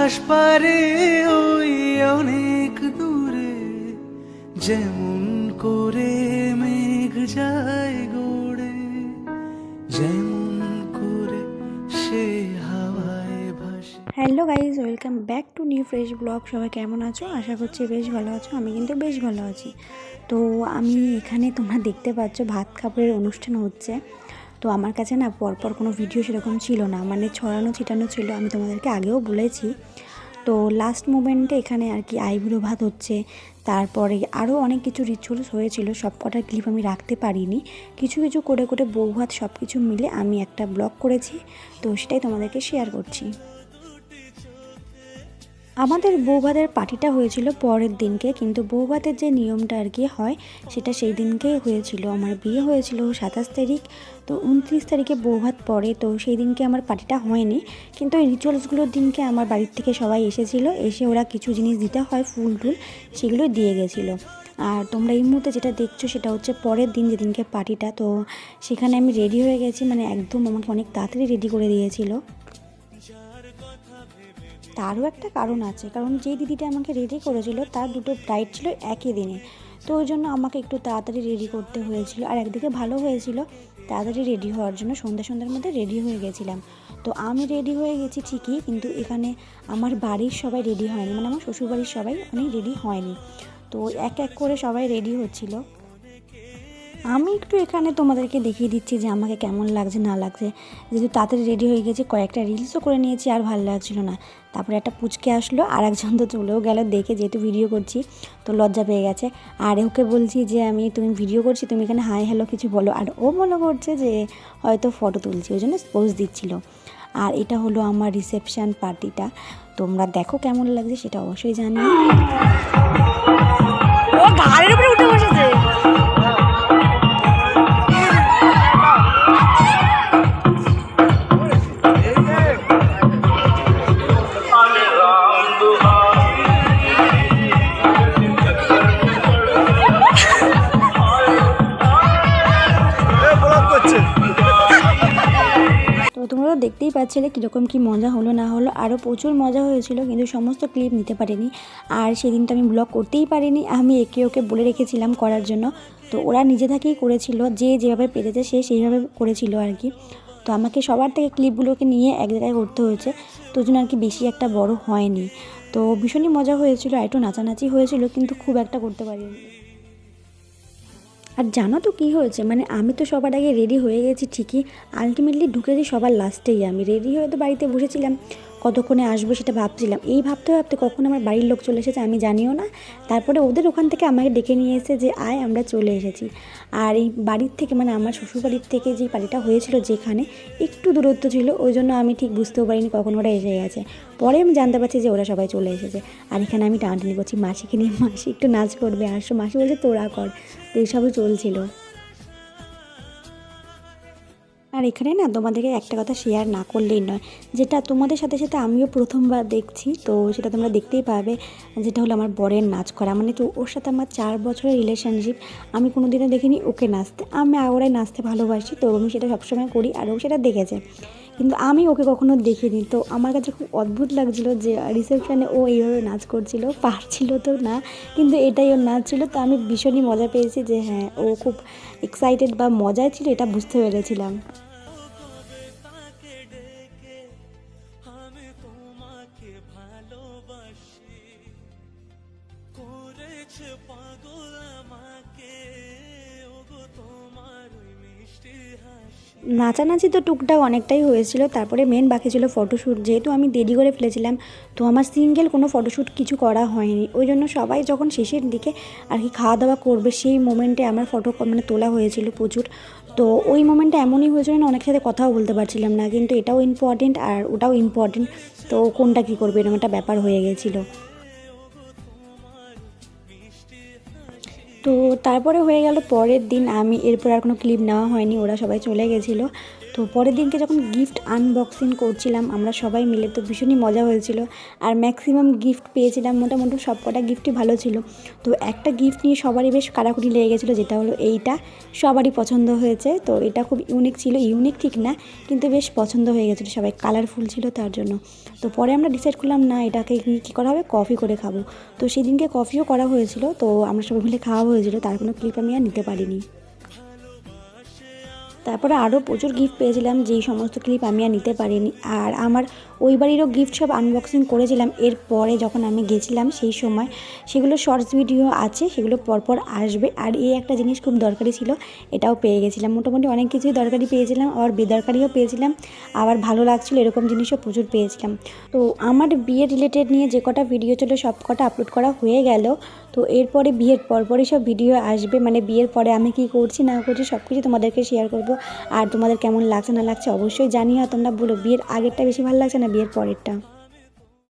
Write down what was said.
আকাশ পারে ওই অনেক দূরে, যেমন করে মেঘ যায় গড়ে, যেমন করে সে হাওয়ায় ভাসে। Hello guys welcome back to new fresh blog. সবাই কেমন আছো? আশা করছি বেশ ভালো আছো। আমি কিন্তু বেশ ভালো আছি। তো আমি এখানে তোমরা দেখতে পাচ্ছ, ভাত খাবারের অনুষ্ঠান হচ্ছে। তো আমার কাছে না পরপর কোনো ভিডিও সেরকম ছিল না। মানে ছড়ানো, ছিটানো ছিল, আমি তোমাদেরকে আগেও বলেছি। তো লাস্ট মোমেন্টে এখানে আর কি আইব্রো ভাত হচ্ছে। তারপরে আরও অনেক কিছু রিচুয়ালস হয়েছিল সব কটার ক্লিপ আমি রাখতে পারিনি। কিছু কিছু করে করে বউ ভাত সব কিছু মিলে আমি একটা ব্লগ করেছি। তো সেটাই তোমাদেরকে শেয়ার করছি। আমাদের বৌভাতের পার্টিটা হয়েছিল পরের দিনকে, কিন্তু বৌভাতের যে নিয়মটা আর কি হয়, সেটা সেই দিনকেই হয়েছিল। আমার বিয়ে হয়েছিল সাতাশ তারিখ, তো উনত্রিশ তারিখে বৌভাত পড়ে, তো সেই দিনকে আমার পার্টিটা হয়নি। কিন্তু ওই রিচুয়ালসগুলোর দিনকে আমার বাড়ির থেকে সবাই এসেছিল, এসে ওরা কিছু জিনিস দিতে হয়, ফুল টুল, সেগুলো দিয়ে গেছিল। আর তোমরা এই মুহূর্তে যেটা দেখছ, সেটা হচ্ছে পরের দিন যেদিনকে পার্টিটা, তো সেখানে আমি রেডি হয়ে গেছি মানে একদম আমাকে অনেক তাড়াতাড়ি রেডি করে দিয়েছিল। তারও একটা কারণ আছে। কারণ যে দিদিটা আমাকে রেডি করেছিল, তার দুটো ব্রাইড ছিল একই দিনে। তো ওই জন্য আমাকে একটু তাড়াতাড়ি রেডি করতে হয়েছিল। আর একদিকে ভালো হয়েছিল, তাড়াতাড়ি রেডি হওয়ার জন্য সন্ধ্যা সন্ধ্যার মধ্যে রেডি হয়ে গেছিলাম। তো আমি রেডি হয়ে গেছি ঠিকই, কিন্তু এখানে আমার বাড়ির সবাই রেডি হয়নি। মানে আমার শ্বশুরবাড়ির সবাই অনেক রেডি হয়নি। তো এক এক করে সবাই রেডি হচ্ছিল। আমি একটু এখানে তোমাদেরকে দেখিয়ে দিচ্ছি যে আমাকে কেমন লাগছে, না লাগছে। যেহেতু তাড়াতাড়ি রেডি হয়ে গেছে, কয়েকটা রিলসও করে নিয়েছি, আর ভালো লাগছিল না। তারপরে একটা পুচকে আসলো আর একজন তো চলেও গেল, দেখে যেহেতু ভিডিও করছি, তো লজ্জা পেয়ে গেছে। আর ওকে বলছি যে, আমি, তুমি ভিডিও করছি, তুমি এখানে হাই হ্যালো কিছু বলো। আর ও মনে করছে যে, হয়তো ফটো তুলছি, ওই জন্য পোজ দিচ্ছিল। আর এটা হলো আমার রিসেপশান পার্টিটা তোমরা দেখো কেমন লাগছে, সেটা অবশ্যই জানিও। ও গাড়ির উপরে উঠে পাচ্ছিলে কীরকম কী মজা হলো না হলো আরও প্রচুর মজা হয়েছিল, কিন্তু সমস্ত ক্লিপ নিতে পারিনি। আর সেদিন তো আমি ব্লগ করতেই পারিনি, আমি একে ওকে বলে রেখেছিলাম করার জন্য। তো ওরা নিজে থেকেই করেছিল, যে যেভাবে পেরেছে সে সেইভাবে করেছিল আর কি। তো আমাকে সবার থেকে ক্লিপগুলোকে নিয়ে এক জায়গায় করতে হয়েছে, তো জন্য আর কি বেশি একটা বড় হয়নি। তো ভীষণই মজা হয়েছিল একটু নাচানাচি হয়েছিল, কিন্তু খুব একটা করতে পারিনি। আর জানো তো কী হয়েছে? মানে আমি তো সবার আগে রেডি হয়ে গেছি ঠিকই। আলটিমেটলি ঢুকেছি সবার লাস্টেই আমি। রেডি হয়ে তো বাড়িতে বসেছিলাম। কতক্ষণে আসব সেটা ভাবছিলাম। এই ভাবতে ভাবতে কখন আমার বাড়ির লোক চলে এসেছে আমি জানিও না। তারপরে ওদের ওখান থেকে আমাকে ডেকে নিয়ে এসে যে, আয়, আমরা চলে এসেছি। আর এই বাড়ির থেকে মানে আমার শ্বশুরবাড়ির থেকে যে বাড়িটা হয়েছিল যেখানে, একটু দূরত্ব ছিল। ওই জন্য আমি ঠিক বুঝতেও পারিনি কখন ওরা এসে গেছে। পরে আমি জানতে পারছি যে, ওরা সবাই চলে এসেছে। আর এখানে আমি টানাটানি করছি, মাসিকে নিয়ে মাসি একটু নাচ করবে, আসো। মাসি বলছে, তোরা কর। তো এইসবই চলছিল। আর এখানে না তোমাদেরকে একটা কথা শেয়ার না করলেই নয়। যেটা তোমাদের সাথে সাথে আমিও প্রথমবার দেখছি, তো সেটা তোমরা দেখতেই পাবে যেটা হলো আমার বরের নাচ করা। মানে তো ওর সাথে আমার চার বছরের রিলেশনশিপ আমি কোনো দিনও দেখিনি ওকে নাচতে। আমি ওরাই নাচতে ভালোবাসি, তো আমি সেটা সবসময় করি আর ও সেটা দেখেছে। কিন্তু আমি ওকে কখনো দেখিনি। তো আমার কাছে খুব অদ্ভুত লাগছিল যে রিসেপশানে ও এইভাবে নাচ করছিল। পারছিল তো না, কিন্তু এটাই ওর নাচ ছিল। তো আমি ভীষণই মজা পেয়েছি যে হ্যাঁ ও খুব এক্সাইটেড বা মজায় ছিল এটা বুঝতে পেরেছিলাম। পাগল আমাকে। নাচানাচি তো টুকটাক অনেকটাই হয়েছিল, তারপরে মেন বাকি ছিল ফটোশ্যুট যেহেতু আমি দেরি করে ফেলেছিলাম, তো আমার সিঙ্গেল কোনো ফটোশ্যুট কিছু করা হয়নি। ওই জন্য সবাই যখন শেষের দিকে আর কি খাওয়া দাওয়া করবে, সেই মোমেন্টে আমার ফটো মানে তোলা হয়েছিল প্রচুর। তো ওই মোমেন্টে এমনই হয়েছিল না, অনেক সাথে কথাও বলতে পারছিলাম না, কিন্তু এটাও ইম্পর্টেন্ট আর ওটাও ইম্পর্টেন্ট তো কোনটা কী করবে, এরকম একটা ব্যাপার হয়ে গেছিল। তো তারপরে হয়ে গেল পরের দিন আমি, এরপর আর কোনো ক্লিপ নেওয়া হয়নি, ওরা সবাই চলে গেছিল। তো পরের দিনকে যখন গিফট আনবক্সিং করছিলাম, আমরা সবাই মিলে তো ভীষণই মজা হয়েছিল। আর ম্যাক্সিমাম গিফট পেয়েছিলাম, মোটামুটি সব কটা গিফটই ভালো ছিল। তো একটা গিফট নিয়ে সবারই বেশ কারাকুরি লেগে গেছিল, যেটা হলো এইটা। সবারই পছন্দ হয়েছে, তো এটা খুব ইউনিক ছিল। ইউনিক ঠিক না, কিন্তু বেশ পছন্দ হয়ে গেছিল। সবাই কালারফুল ছিল তার জন্য। তো পরে আমরা ডিসাইড করলাম, না, এটাকে কী করা হবে? কফি করে খাব। তো সেদিনকে কফিও করা হয়েছিল, তো আমরা সবাই মিলে খাওয়া হয়েছিল। তার কোনো ক্লিপ আমি আর নিতে পারিনি। তারপরে আরও প্রচুর গিফট পেয়েছিলাম, যেই সমস্ত ক্লিপ আমি আর নিতে পারিনি। আর আমার ওই বাড়িরও গিফট সব আনবক্সিং করেছিলাম। এরপরে যখন আমি গেছিলাম সেই সময়, সেগুলো শর্টস ভিডিও আছে, সেগুলো পরপর আসবে। আর এই একটা জিনিস খুব দরকারি ছিল, এটাও পেয়ে গেছিলাম। মোটামুটি অনেক কিছুই দরকারি পেয়েছিলাম, আবার বেদরকারিও পেয়েছিলাম। আবার ভালো লাগছিল, এরকম জিনিসও প্রচুর পেয়েছিলাম। তো আমার বিয়ে রিলেটেড নিয়ে যে কটা ভিডিও ছিল সব কটা আপলোড করা হয়ে গেল। তো এরপরে বিয়ের পর পরপরই সব ভিডিও আসবে। মানে বিয়ের পরে আমি কি করছি, না করছি সব কিছু তোমাদেরকে শেয়ার করব। আর তোমাদের কেমন লাগছে, না লাগছে অবশ্যই জানিও তোমরা বলো, বিয়ের আগেরটা বেশি ভালো লাগছে, না বিয়ের পরেরটা?